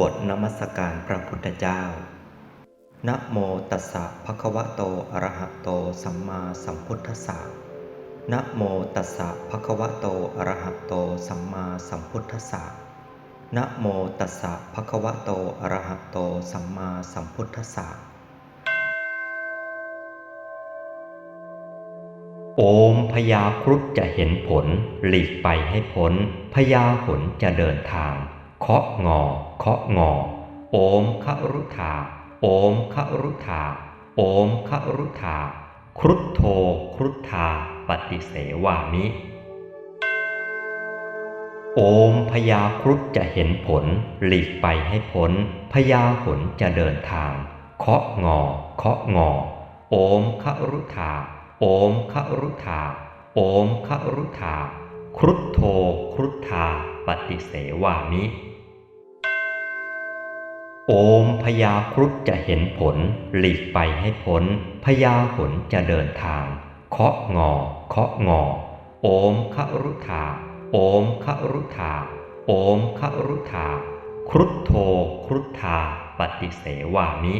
บทนมัสการพระพุทธเจ้า นะโมตัสสะภะคะวะโต อะระหะโต สัมมาสัมพุทธัสสะ นะโมตัสสะภะคะวะโต อะระหะโต สัมมาสัมพุทธัสสะ นะโมตัสสะภะคะวะโต อะระหะโต สัมมาสัมพุทธัสสะ โอมพญาครุฑจะเห็นผล หลีกไปให้พ้นพญาหนจะเดินทาง เคาะงอ เคาะงอ โอมครุธา โอมครุธา โอมครุธา ครุฑโท ครุธา ปฏิเสวามิ โอมพญาครุฑจะเห็นผล หลีกไปให้พ้นพญาหนจะเดินทาง เคาะงอ เคาะงอ โอมครุธา โอมครุธา โอมครุธาครุฑโท ครุธาปฏิเสวามิ โอมพญาครุฑจะเห็นผล หลีกไปให้พ้นพญาหนจะเดินทาง เคาะงอ เคาะงอ โอมครุธาโอมครุธาโอมครุธาครุฑโทครุธาปฏิเสวามิ